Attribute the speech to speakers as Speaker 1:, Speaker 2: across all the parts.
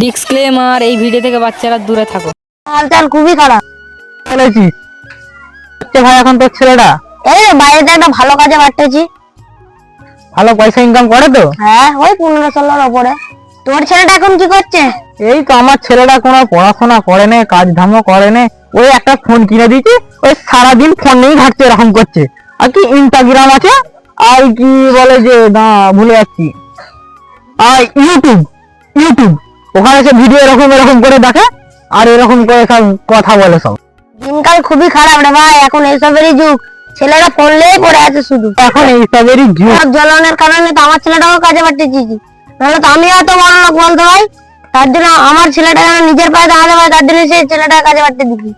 Speaker 1: Disclaimer এই video থেকে বাচ্চারা দূরে থাকো।
Speaker 2: হালচাল খুবই খারাপ।
Speaker 3: ফেলেছিস হচ্ছে ভাই এখন তোর ছেলেটা?
Speaker 2: এই বাইরেতে একটা ভালো কাজে পাঠিয়েছি।
Speaker 3: ভালো পয়সা ইনকাম করে তো?
Speaker 2: হ্যাঁ ওই পনেরো ষোলোর ওপরে। তোমার ছেলেটা এখন কি করছে?
Speaker 3: এই তো আমার ছেলেটা কোনো পড়াশোনা করে নে কাজ ধামও করে নে ওই একটা ফোন কিনে দিয়েছি ওই সারাদিন ফোন নিয়েই ঘাটছে এরকম করছে। আর কি ইনস্টাগ্রাম আছে? আর কি বলে যে না ভুলে যাচ্ছি। আর ইউটিউব ইউটিউব ওখানে সে ভিডিও এরকম এরকম করে দেখে আর এরকম করে সব কথা বলে সব।
Speaker 2: দিনকাল খুবই খারাপ রে ভাই এখন এইসবেরই যুগ। ছেলেরা পড়লেই পড়ে আছে শুধু।
Speaker 3: এখন এইসবেরই যুগ।
Speaker 2: জ্বলনের কারণে তো আমার ছেলেটাও কাজে পাঠিয়েছি। নাহলে তো আমি এত বড় লোক বলতে ভাই তার জন্য আমার ছেলেটা যেন নিজের পায়ে দাঁড়াতে পারে তার জন্য সেই ছেলেটা কাজে পাঠিয়ে দিবি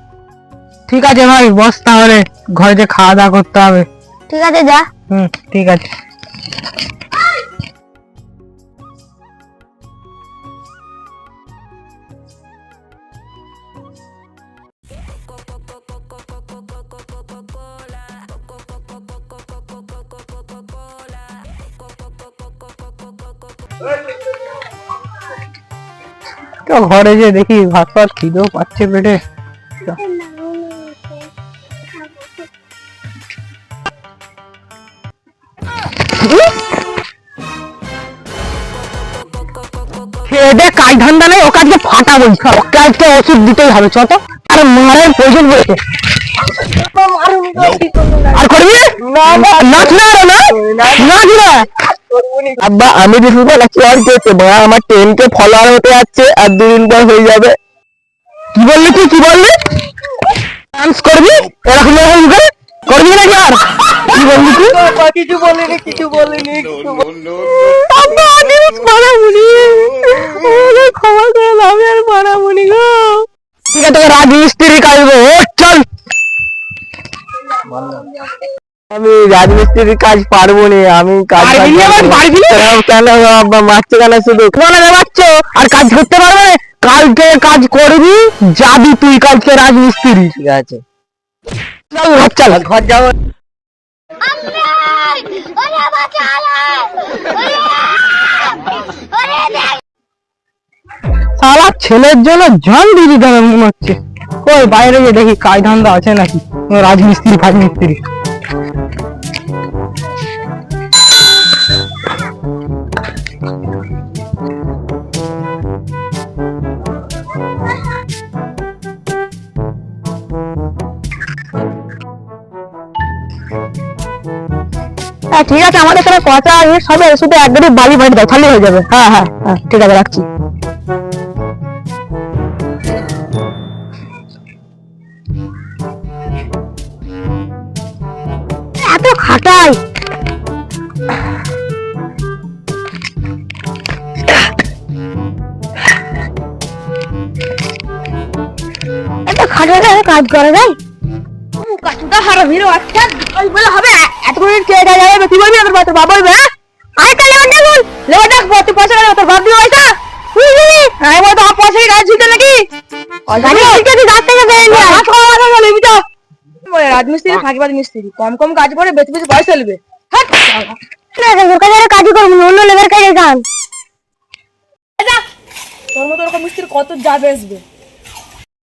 Speaker 3: ঠিক আছে ভাই বস তাহলে। ঘরে যে খাওয়া দাওয়া করতে হবে।
Speaker 2: ঠিক আছে যা।
Speaker 3: হুম ঠিক আছে। তো ঘরে যে দেখি ভাত ফাত খিদেও পাচ্ছে পেটে। খেয়ে কাজ ধান্দা নেই ওকে আজকে ফাটাবো ওকে আজকে ওষুধ দিতেই হবে চ আর মারের প্রয়োজন বলেছে আর করবি? নাচ না। না নাচ না। আব্বা আমি দেখব না কি আর করতে বা আমার টেন কে ফলোয়ার হতে যাচ্ছে আর দুদিন পর হয়ে যাবে। কি বললি তুই? কি বললি? ডান্স করবি? এরকম এরকম করে? করবি নাকি আর? কি বললি তুই?
Speaker 4: কিছু বলিনি কিছু বলিনি
Speaker 3: আব্বা আমি মারামুনি ওরে ক্ষমা করে দাও, আমি আর মারামুনি গো। ঠিক আছে তোকে রাজমিস্ত্রি কাজবো। ও চল। আমি রাজমিস্ত্রির কাজ পারব না আমি কাজ কেন আব্বা মারছে কেন শুধু? কেন মারছো আর কাজ করতে পারবে না? কালকে কাজ করবি যাবি তুই কালকে রাজমিস্ত্রি। ঠিক আছে। চল ঘর চল। ঘর যাব শালা ছেলের জন্য জান হবে মনে হচ্ছে? কই বাইরে গিয়ে দেখি কাজ ধান্দা আছে নাকি? রাজমিস্ত্রি ফাজমিস্ত্রি। হ্যাঁ ঠিক আছে, আমাদের এখানে কথা আছে সবে শুধু এক গাড়ি বাড়ি বাড়ি দাও তাহলে হয়ে যাবে। হ্যাঁ হ্যাঁ হ্যাঁ ঠিক আছে, রাখছি। এত খাটাই। এত খাটাই কাজ করে যায় কাজটা হারা ভিড় ওই বলে হবে এত করে কে যাবে যাবে কি বলবি তোর তোর বাবা বলবে হ্যাঁ? কালে লেবার বল। লেবার ডাক তুই পয়সা গেলে তোর বাপ দিবে পয়সা তুই দিবি আমি বলতো আমার পয়সা কাজ ঝুলতে নাকি? গাড়ি থেকে তুই গাছ থেকে বেরিয়ে নিয়ে আয়। খাওয়া দাওয়া গেলে বিটা
Speaker 4: রাজমিস্ত্রি ফাঁকিবাদ মিস্ত্রি কম কম কাজ করে বেশি বেশি পয়সা নেবে
Speaker 2: না তোর কাছে কাজই করব অন্য লেবার কাজে যান।
Speaker 4: তোর মতো ওরকম মিস্ত্রি কত যাবে আসবে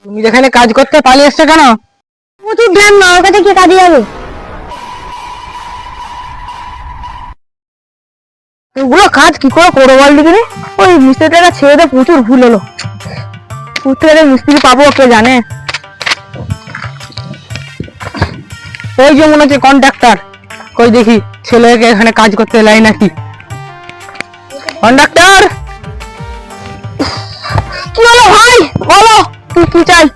Speaker 3: তুমি যেখানে কাজ করতে পালিয়ে এসছো কেন?
Speaker 2: প্রচুর ধ্যান না ওর কাছে কি কাজে যাবে?
Speaker 3: এগুলো কাজ কি করে করব বল দিকে ওই মিস্ত্রিটা ছেড়ে প্রচুর ভুল হলো। কোথায় মিস্ত্রি পাবো কে জানে? ওই যে মনে হচ্ছে কন্ট্রাক্টর কই দেখি, ছেলেকে এখানে কাজ করতে লাই নাকি? কন্ডাক্টর কি হলো ভাই? বলো, তুই কি চাই?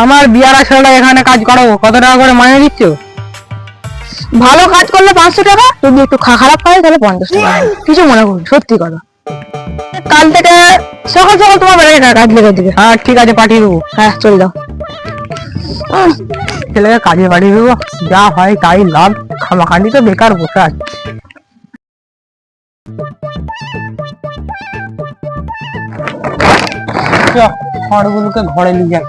Speaker 3: আমার বিয়ারা ছেলেটা এখানে কাজ করাবো। কত টাকা করে মাইনে দিচ্ছ ভালো কাজ করলে পাঁচশো টাকা যদি একটু খারাপ হয় তাহলে পঞ্চাশ টাকা। কিছু মনে করুন সত্যি কথা। কাল থেকে সকাল সকাল তোমার বেড়ে কাজ লেগে দিবে। হ্যাঁ ঠিক আছে পাঠিয়ে দেবো। হ্যাঁ চলে যাও। ছেলেকে কাজে পাঠিয়ে দেবো। যা হয় তাই লাভ। খামাখান্ডি তো বেকার বসে আছে। খড়গুলোকে ঘরে নিয়ে যান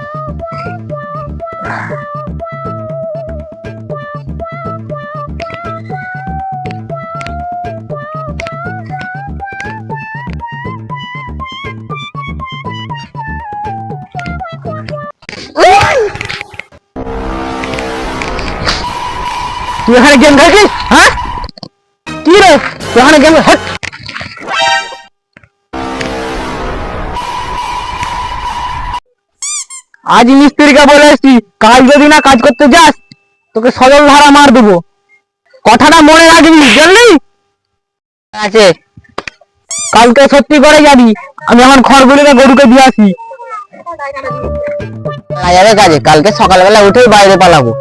Speaker 3: তুই এখানে গেম খেলছিস? হ্যাঁ? কি রে? তুই এখানে গেম হট আজ মিস্ত্রিকে বলে এসছি কাল যদি না কাজ করতে যাস, তোকে সজল ধারা মার দেবো। কথাটা মনে রাখবি, জানলি? আছে। কালকে সত্যি করে যাবি, আমি এখন খড়গুলিকে গরুকে দিয়ে আসি। কাজে, কালকে সকালবেলা উঠেই বাইরে পালাবো।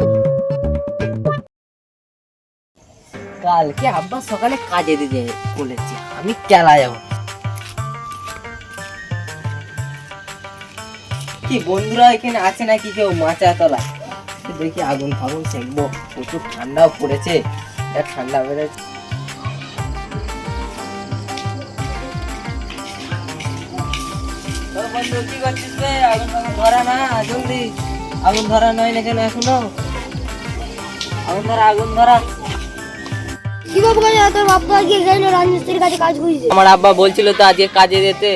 Speaker 5: কালকে আব্বা সকালে কাজে দিতে বলেছে। আমি কেলা যাব। কি বন্ধুরা এখানে আছে নাকি কেউ মাচা তলা দেখি আগুন ফাগুন সেঁকবো। প্রচুর ঠান্ডাও পড়েছে। যা ঠান্ডা বেড়েছে। রে? আগুন ধরা না, জলদি। আগুন ধরা নয় না কেন এখনও? আগুন ধরা আগুন ধরা।
Speaker 2: কি কাজে তোর বাপ তো গেল রাজমিস্ত্রির কাছে কাজ করেছে।
Speaker 5: আমার আব্বা বলছিল তো আজকে কাজে যেতে।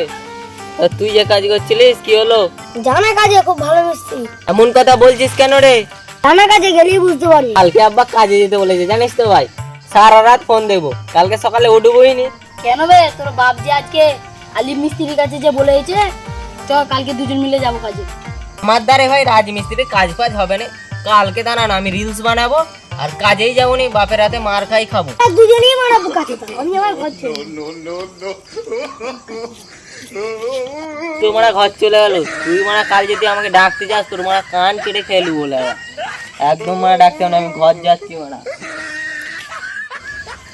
Speaker 5: তুই যে কাজ করছিলিস কি হলো?
Speaker 2: জানা কাজে খুব ভালো মিস্ত্রি।
Speaker 5: এমন কথা বলছিস কেন রে?
Speaker 2: জানা কাজে গেলেই বুঝতে পারবি।
Speaker 5: কালকে আব্বা কাজে যেতে বলেছে জানিস তো ভাই? সারা রাত ফোন দেবো। কালকে সকালে উঠবই নি
Speaker 2: কেন বে? তোর বাপ যে আজকে আলিম মিস্ত্রির কাছে যে বলেছে চ কালকে দুজন মিলে যাব কাজে।
Speaker 5: আমার দ্বারে ভাই রাজমিস্ত্রির কাজ ফাজ হবে না। কালকে দাঁড়ান আমি রিলস বানাবো। আর কাজেই যাব নি বাপের হাতে মার খাই খাব।
Speaker 2: দুজনেই মারাবো কাছে আমি আমার ঘর
Speaker 5: তুই মারা ঘর চলে গেল তুই মারা কাল যদি আমাকে ডাকতে যাস তোর মারা কান কেটে খেলু বলে একদম মারা ডাকতে না আমি ঘর যাচ্ছি মারা।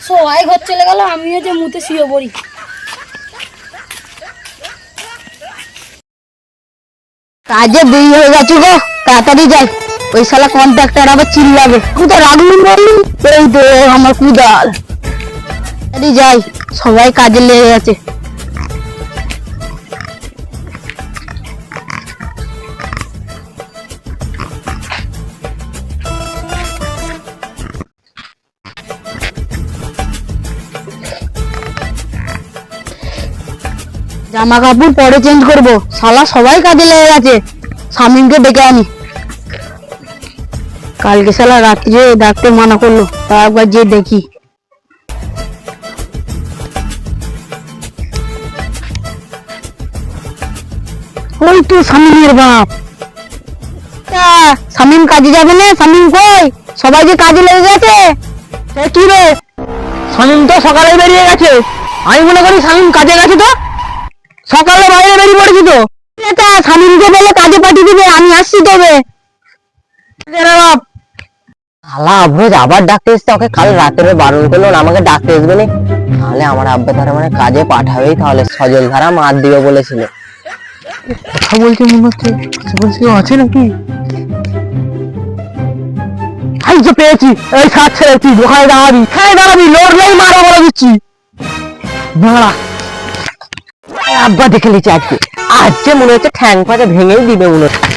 Speaker 2: সবাই ঘর চলে গেল আমিও যে মুতে শুয়ে পড়ি। কাজে দেরি হয়ে গেছে গো তাড়াতাড়ি যাই। ওই শালা কন্ট্রাক্টর আবার চিল্লাবে। কোথায় রাখলু বললি? এই তো আমার কুদাল। তাড়াতাড়ি যাই, সবাই কাজে লেগে গেছে। জামা কাপড় পরে চেঞ্জ করব। শালা সবাই কাজে লেগে গেছে। শামিমকে ডেকে আনি। কালকে শালা রাত্রে ডাকতে মানা করল তা একবার যে দেখি। ওই তো শামিমের বাপ। তা, শামিম কাজে যাবে না? শামিম কই? সবাই যে কাজে লেগে গেছে?
Speaker 3: সে কি রে? শামিম তো সকালে বেরিয়ে গেছে। আমি মনে করি শামিম কাজে গেছে তো। সকালে বাইরে বেরিয়ে পড়েছি তো।
Speaker 2: তা বলে কাজে পাঠিয়ে দিবে আমি আসছি তবে।
Speaker 3: বাপ?
Speaker 5: আলা আব্রোজ আবার ডাকতে এসছে ওকে কাল রাতের বারণ করল আমাকে ডাকতে আসবে না তাহলে আমার আব্বা মানে কাজে পাঠাবেই তাহলে সজল ধারা মার দিবে বলেছিল
Speaker 3: কথা বলছে মনে হচ্ছে বলছে আছে নাকি তো পেয়েছি এই সাত দোকানে দাঁড়াবি হ্যাঁ দাঁড়াবি লড়লেই মারা বলে দিচ্ছি দাঁড়া
Speaker 5: আব্বা দেখে নিচ্ছে আজকে আজকে মনে হচ্ছে ঠ্যাং পাতা ভেঙেই দিবে মনে হচ্ছে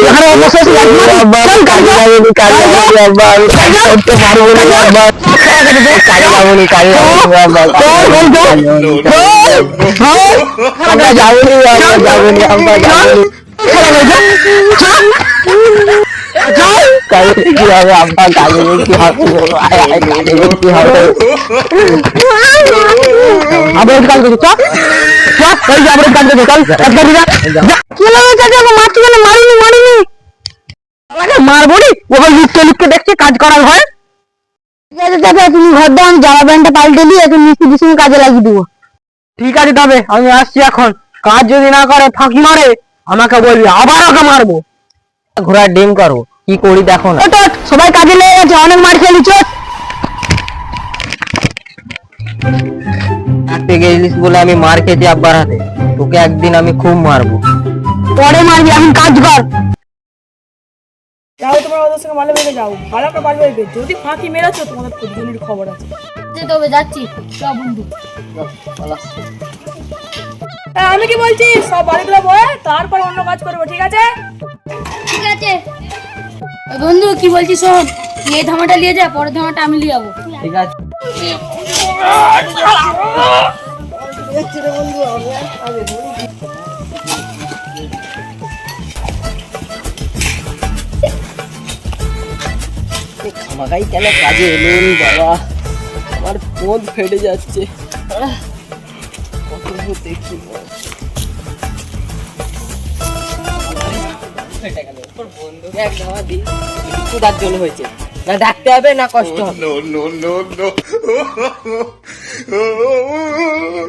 Speaker 3: এখানে বসে আছি, চল, কাজে যাব।
Speaker 5: আমরা যাবনি আমরা যাবনি আমরা যাবনি কাজে কি হবে আব্বা কাজে কি হবে আয় আয় কাজে কি হবে
Speaker 3: আবার কাজ করছি চল চল এই যে আবার কাজ করছি চল একবার দিদা কি লাগে চাচা ওকে মারছি কেন মারিনি মারিনি আমাকে মারবো নি ওকে লিখতে কাজ করার হয়
Speaker 2: ঠিক আছে চাচা তুমি ঘর দাও আমি জামা প্যান্টটা পাল্টে দিয়ে একটু মিস্ত্রি সঙ্গে কাজে লাগিয়ে দেবো।
Speaker 3: ঠিক আছে তবে আমি আসছি এখন। কাজ যদি না করে ফাঁকি মারে আমাকে বলবি আবার ওকে মারবো।
Speaker 5: ঘোড়ার ডিম করব কি করি দেখো না।
Speaker 2: ওঠ, সবাই কাজে লেগে গেছে অনেক মার খেলি চোট
Speaker 5: ডাকতে গেছিলিস বলে আমি মার খেয়েছি আব্বার হাতে তোকে একদিন আমি খুব মারবো।
Speaker 2: পরে মারবি এখন কাজ কর
Speaker 4: যাও তোমার ওদের সঙ্গে মালে বেঁধে যাও ভালো করে মাল যদি ফাঁকি মেরেছো তোমাদের প্রতিদিনের খবর আছে।
Speaker 2: তবে যাচ্ছি। সব বন্ধু।
Speaker 4: আমি কি বলছি? সব বাড়িগুলো বয়ে তারপর অন্য কাজ করব ঠিক আছে?
Speaker 2: ঠিক আছে। বন্ধু কি বলছিস শোন? এই ধামাটা নিয়ে যা পরের ধামাটা আমি নিয়ে যাব।
Speaker 5: ঠিক আছে। আমাকেই কেন কাজে এলেন বাবা? আমার পোদ ফেটে যাচ্ছে। কত দেখি ফেটে তোর বন্ধুকে এক ধাওয়া দিই ক্ষুধার জন্য হয়েছে। না ডাকতে হবে না কষ্ট হবে।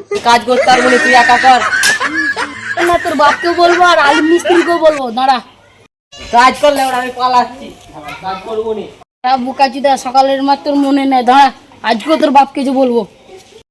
Speaker 5: তুই কাজ করতে পারব না তুই একা কর।
Speaker 6: না তোর বাপকেও বলব আর আলু মিস্ত্রিকেও বলব। দাঁড়া।
Speaker 5: কাজ করলে ওরা আমি পালাচ্ছি। কাজ করব নি।
Speaker 6: বুকাচুদা সকালের মাত্র মনে নেই। দাঁড়া আজকেও তোর বাপকে যে বলব।